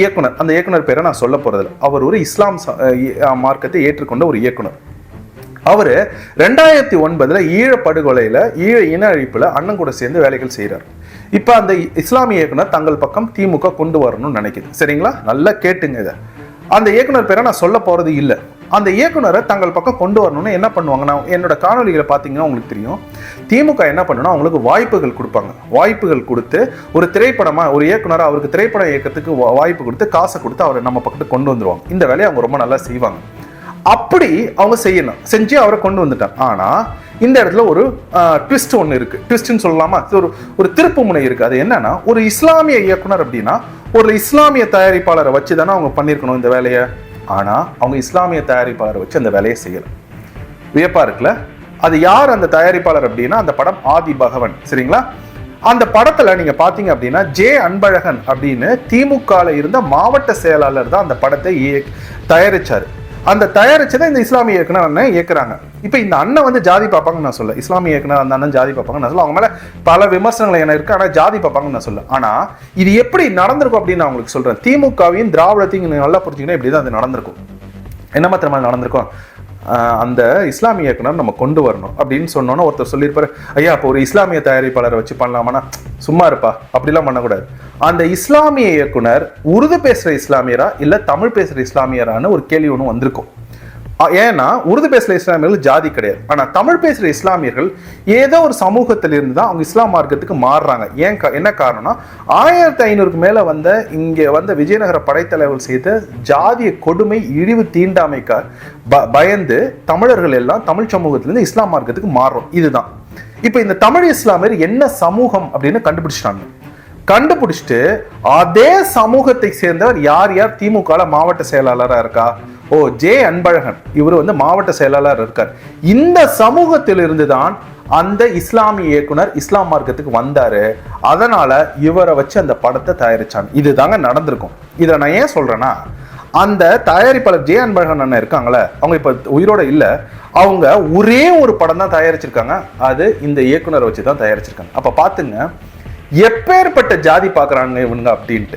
இயக்குனர். அந்த இயக்குனர் பேரை நான் சொல்ல போறதில்ல. அவர் ஒரு இஸ்லாம் மார்க்கத்தை ஏற்றுக்கொண்ட ஒரு இயக்குனர். அவர் ரெண்டாயிரத்தி ஒன்பதுல ஈழ படுகொலையில ஈழ இன அழிப்புல அண்ணன் கூட சேர்ந்து வேலைகள் செய்கிறார் இப்ப அந்த இஸ்லாமிய இயக்குனர் தங்கள் பக்கம் திமுக கொண்டு வரணும்னு நினைக்குது. சரிங்களா? நல்லா கேட்டுங்க இதை. அந்த இயக்குனர் பேரை நான் சொல்ல போகிறது இல்லை. அந்த இயக்குனரை தங்கள் பக்கம் கொண்டு வரணும்னு என்ன பண்ணுவாங்கன்னா என்னோட காணொலிகளை பார்த்தீங்கன்னா உங்களுக்கு தெரியும். திமுக என்ன பண்ணுன்னா அவங்களுக்கு வாய்ப்புகள் கொடுப்பாங்க. வாய்ப்புகள் கொடுத்து ஒரு திரைப்படமாக ஒரு இயக்குனரா அவருக்கு திரைப்படம் இயக்கத்துக்கு வா- வாய்ப்பு கொடுத்து காசை கொடுத்து அவரை நம்ம பக்கத்துக்கு கொண்டு வந்துடுவாங்க இந்த வேலையை அவங்க ரொம்ப நல்லா செய்வாங்க. அப்படி அவங்க செய்யணும். செஞ்சு அவரை கொண்டு வந்துட்டாங்க. ஆனால் இந்த இடத்துல ஒரு ட்விஸ்ட் ஒன்று இருக்குது ட்விஸ்ட்னு சொல்லலாமா? ஒரு ஒரு திருப்பு முனை இருக்குது அது என்னன்னா ஒரு இஸ்லாமிய இயக்குனர் அப்படின்னா ஒரு இஸ்லாமிய தயாரிப்பாளரை வச்சு தானே அவங்க பண்ணியிருக்கணும் இந்த வேலையை. ஆனால் அவங்க இஸ்லாமிய தயாரிப்பாளரை வச்சு அந்த வேலையை செய்யலை. வியப்பாக இருக்குல்ல? அது யார் அந்த தயாரிப்பாளர் அப்படின்னா அந்த படம் ஆதி பகவன். சரிங்களா? அந்த படத்தில் நீங்கள் பார்த்தீங்க அப்படின்னா ஜே அன்பழகன் அப்படின்னு திமுகவில் இருந்த மாவட்ட செயலாளர் தான் அந்த படத்தை இய தயாரிச்சார். அந்த தயாரிச்சதை இந்த இஸ்லாமிய இயக்குனர் அண்ணன் இயக்குறாங்க. இப்போ இந்த அண்ணன் வந்து ஜாதி பார்ப்பாங்கன்னு நான் சொல்ல இஸ்லாமிய இயக்குனர் அந்த அண்ணன் ஜாதி பார்ப்பாங்கன்னு நான் சொல்ல அவங்க மேல பல விமர்சனங்கள் என்ன இருக்கு ஆனா ஜாதி பார்ப்பாங்கன்னு நான் சொல்ல ஆனா இது எப்படி நடந்திருக்கும் அப்படின்னு நான் உங்களுக்கு சொல்றேன். திமுகவையும் திராவிடத்தையும் நீங்க நல்லா புரிஞ்சுக்கணும் இப்படி தான் அது நடந்திருக்கும். என்ன மாத்திரமா நடந்திருக்கும்? அந்த இஸ்லாமிய இயக்குனர் நம்ம கொண்டு வரணும் அப்படின்னு சொன்னோன்னா ஒருத்தர் சொல்லியிருப்பாரு. ஐயா இப்போ ஒரு இஸ்லாமிய தயாரிப்பாளரை வச்சு பண்ணலாமானா சும்மா இருப்பா அப்படிலாம் பண்ணக்கூடாது. அந்த இஸ்லாமிய இயக்குனர் உருது பேசுகிற இஸ்லாமியரா இல்லை தமிழ் பேசுகிற இஸ்லாமியரான்னு ஒரு கேள்வி ஒன்று வந்திருக்கும். ஏன்னா உருது பேசுகிற இஸ்லாமியர்கள் ஜாதி கிடையாது. ஆனால் தமிழ் பேசுகிற இஸ்லாமியர்கள் ஏதோ ஒரு சமூகத்திலிருந்து தான் அவங்க இஸ்லாம் மார்க்கத்துக்கு மாறுறாங்க. ஏன் க என்ன காரணம்னா ஆயிரத்தி ஐநூறுக்கு மேலே வந்த இங்கே வந்த விஜயநகர படைத்தலைவர்கள் செய்த ஜாதிய கொடுமை இழிவு தீண்டாமைக்க ப- பயந்து தமிழர்கள் எல்லாம் தமிழ் சமூகத்திலிருந்து இஸ்லாம் மார்க்கத்துக்கு மாறுறோம். இதுதான். இப்போ இந்த தமிழ் இஸ்லாமியர் என்ன சமூகம் அப்படின்னு கண்டுபிடிச்சிட்டாங்க. கண்டுபிடிச்சிட்டு அதே சமூகத்தை சேர்ந்தவர் யார் யார்? திமுக மாவட்ட செயலாளராக இருக்கா? O J Anbazhagan. இவர் வந்து மாவட்ட செயலாளர் இருக்கார். இந்த சமூகத்திலிருந்து தான் அந்த இஸ்லாமிய இயக்குனர் இஸ்லாம் மார்க்கத்துக்கு வந்தாரு. அதனால இவரை வச்சு அந்த படத்தை தயாரிச்சாங்க. இதுதாங்க நடந்திருக்கும். இதை நான் ஏன் சொல்றேன்னா அந்த தயாரிப்பாளர் ஜே அன்பழகன் அண்ணன் இருக்காங்களே அவங்க இப்ப உயிரோட இல்லை. அவங்க ஒரே ஒரு படம் தான் தயாரிச்சிருக்காங்க. அது இந்த இயக்குனரை வச்சு தான் தயாரிச்சிருக்காங்க. அப்ப பாத்துங்க எப்பேற்பட்ட ஜாதி பார்க்குறாங்க இவனுங்க அப்படின்ட்டு.